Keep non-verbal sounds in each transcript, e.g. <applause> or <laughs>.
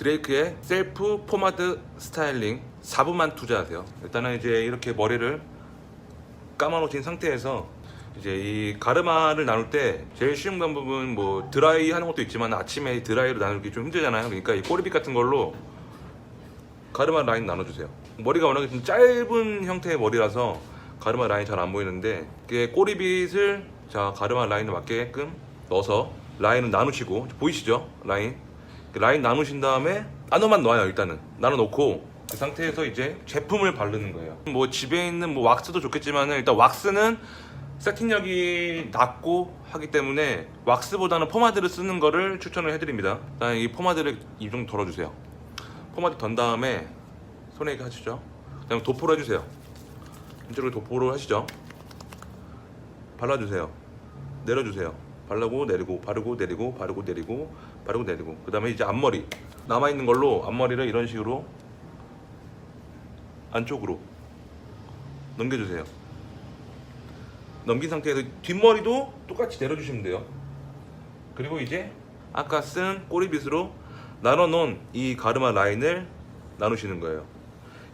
드레이크의 셀프 포마드 스타일링 4분만 투자하세요. 일단은 이제 이렇게 머리를 감아놓으신 상태에서 이제 이 가르마를 나눌 때 제일 쉬운 방법은 뭐 드라이 하는 것도 있지만 아침에 드라이로 나누기 좀 힘들잖아요. 그러니까 이 꼬리빗 같은 걸로 가르마 라인 나눠주세요. 머리가 워낙에 좀 짧은 형태의 머리라서 가르마 라인 잘 안 보이는데 꼬리빗을 자 가르마 라인에 맞게끔 넣어서 라인을 나누시고 보이시죠? 라인 라인 나누신 다음에 나눠만 놔요 일단은 나눠 놓고 그 상태에서 이제 제품을 바르는 거예요. 뭐 집에 있는 뭐 왁스도 좋겠지만 일단 왁스는 세팅력이 낮고 하기 때문에 왁스보다는 포마드를 쓰는 거를 추천을 해드립니다. 일단 이 포마드를 이 정도 덜어주세요. 포마드 던 다음에 손에 이렇게 하시죠. 그다음에 도포를 해주세요. 이쪽으로 도포를 하시죠. 발라주세요. 내려주세요. 바르고 내리고 바르고 내리고 바르고 내리고 바르고 내리고 그 다음에 이제 앞머리 남아있는 걸로 앞머리를 이런 식으로 안쪽으로 넘겨주세요. 넘긴 상태에서 뒷머리도 똑같이 내려주시면 돼요. 그리고 이제 아까 쓴 꼬리빗으로 나눠 놓은 이 가르마 라인을 나누시는 거예요.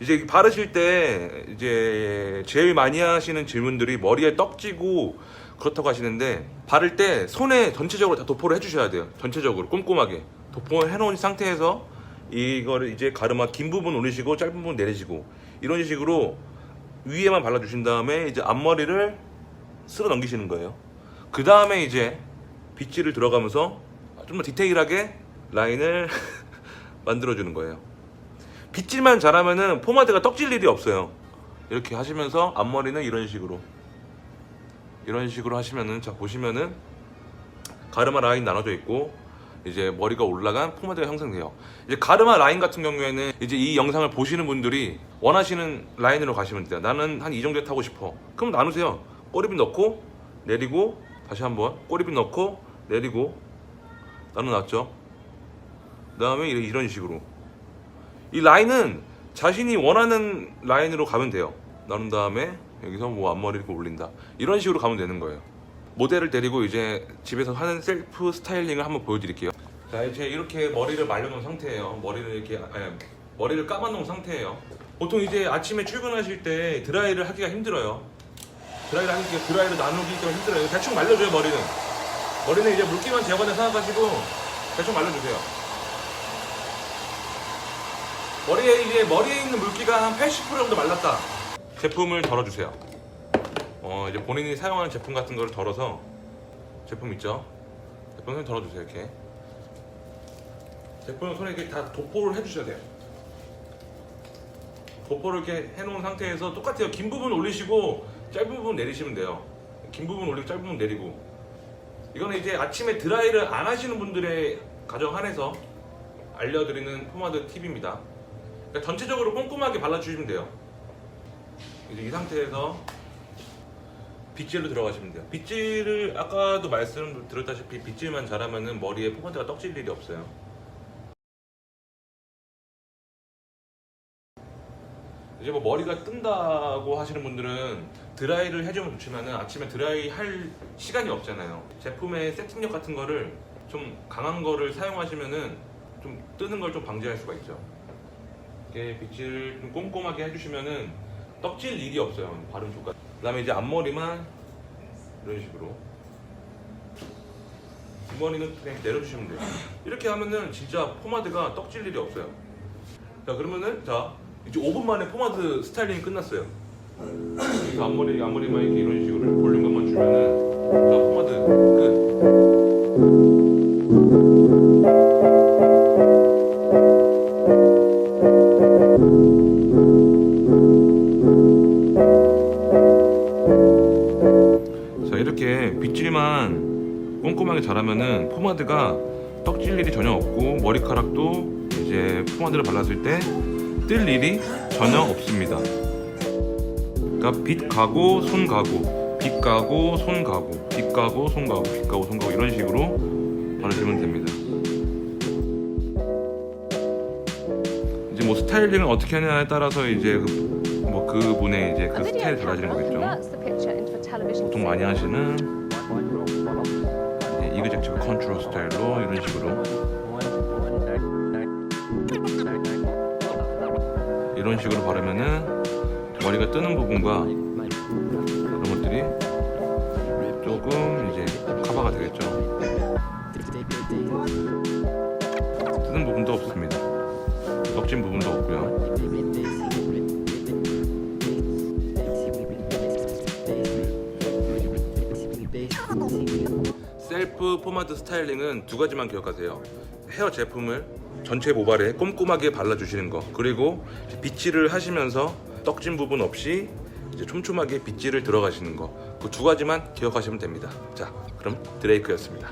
이제 바르실 때 이제 제일 많이 하시는 질문들이 머리에 떡지고 그렇다고 하시는데 바를 때 손에 전체적으로 다 도포를 해주셔야 돼요. 전체적으로 꼼꼼하게 도포를 해놓은 상태에서 이거를 이제 가르마 긴 부분 올리시고 짧은 부분 내리시고 이런 식으로 위에만 발라주신 다음에 이제 앞머리를 쓸어 넘기시는 거예요. 그 다음에 이제 빗질을 들어가면서 좀 더 디테일하게 라인을 <laughs> 만들어주는 거예요. 빗질만 잘하면은 포마드가 떡질 일이 없어요. 이렇게 하시면서 앞머리는 이런 식으로 이런 식으로 하시면은 자 보시면은 가르마 라인 나눠져 있고 이제 머리가 올라간 포마드가 형성돼요. 이제 가르마 라인 같은 경우에는 이제 이 영상을 보시는 분들이 원하시는 라인으로 가시면 돼요. 나는 한 이 정도에 타고 싶어. 그럼 나누세요. 꼬리빗 넣고 내리고 다시 한번 꼬리빗 넣고 내리고 나눠놨죠. 그 다음에 이런- 이런 식으로 이 라인은 자신이 원하는 라인으로 가면 돼요. 나눈 다음에 여기서 뭐 앞머리 이렇게 올린다. 이런 식으로 가면 되는 거예요. 모델을 데리고 이제 집에서 하는 셀프 스타일링을 한번 보여드릴게요. 자 이제 이렇게 머리를 말려놓은 상태예요. 머리를 이렇게 아니, 머리를 감아놓은 상태예요. 보통 이제 아침에 출근하실 때 드라이를 하기가 힘들어요. 드라이를 하니까 드라이를 나누기가 힘들어요. 대충 말려줘요 머리는. 머리는 이제 물기만 제거한다 생각하시고 대충 말려주세요. 머리에 이제 머리에 있는 물기가 한 80% 정도 말랐다. 제품을 덜어주세요. 어 이제 본인이 사용하는 제품 같은 거를 덜어서 제품 있죠? 제품을 덜어주세요 이렇게. 제품을 손에 이렇게 다 도포를 해주셔야 돼요. 도포를 이렇게 해놓은 상태에서 똑같아요. 긴 부분 올리시고 짧은 부분 내리시면 돼요. 긴 부분 올리고 짧은 부분 내리고. 이거는 이제 아침에 드라이를 안 하시는 분들의 가정 한해서 알려드리는 포마드 팁입니다. 그러니까 전체적으로 꼼꼼하게 발라주시면 돼요. 이제 이 상태에서 빗질로 들어가시면 돼요. 빗질을 아까도 말씀드렸다시피 빗질만 잘하면은 머리에 포마드가 떡질 일이 없어요. 이제 뭐 머리가 뜬다고 하시는 분들은 드라이를 해주면 좋지만은 아침에 드라이 할 시간이 없잖아요. 제품의 세팅력 같은 거를 좀 강한 거를 사용하시면은 좀 뜨는 걸 좀 방지할 수가 있죠. 이렇게 빗질을 좀 꼼꼼하게 해주시면은 떡질 일이 없어요. 발음 쪽까지. 그다음에 이제 앞머리만 이런 식으로 뒷머리는 그냥 내려주시면 돼요. 이렇게 하면은 진짜 포마드가 떡질 일이 없어요. 자 그러면은 자 이제 5분 만에 포마드 스타일링이 끝났어요. 앞머리 앞머리만 이렇게 이런 식으로 볼륨감만 주면은 자 이렇게 빗질만 꼼꼼하게 잘하면은 포마드가 떡질 일이 전혀 없고 머리카락도 이제 포마드를 발랐을 때 뜰 일이 전혀 없습니다. 그러니까 빗 가고 손 가고 빗 가고 손 가고 빗 가고 손 가고 빗 가고 손 가고 이런 식으로 바르시면 됩니다. 뭐 스타일링을 어떻게 하냐에 따라서 이제 그, 뭐 그분의 이제 그 스타일이 달라지는 거겠죠. 보통 많이. 하시는 네, 이그젝티브 컨트롤 스타일로 이런 식으로 이런 식으로 바르면은 머리가 뜨는 부분과 이런 것들이 조금 이제 커버가 되겠죠. 덕진 부분도 없고요. 셀프 포마드 스타일링은 두 가지만 기억하세요. 헤어 제품을 전체 모발에 꼼꼼하게 발라주시는 거 그리고 빗질을 하시면서 떡진 부분 없이 이제 촘촘하게 빗질을 들어가시는 거 그 두 가지만 기억하시면 됩니다. 자, 그럼 드레이크였습니다.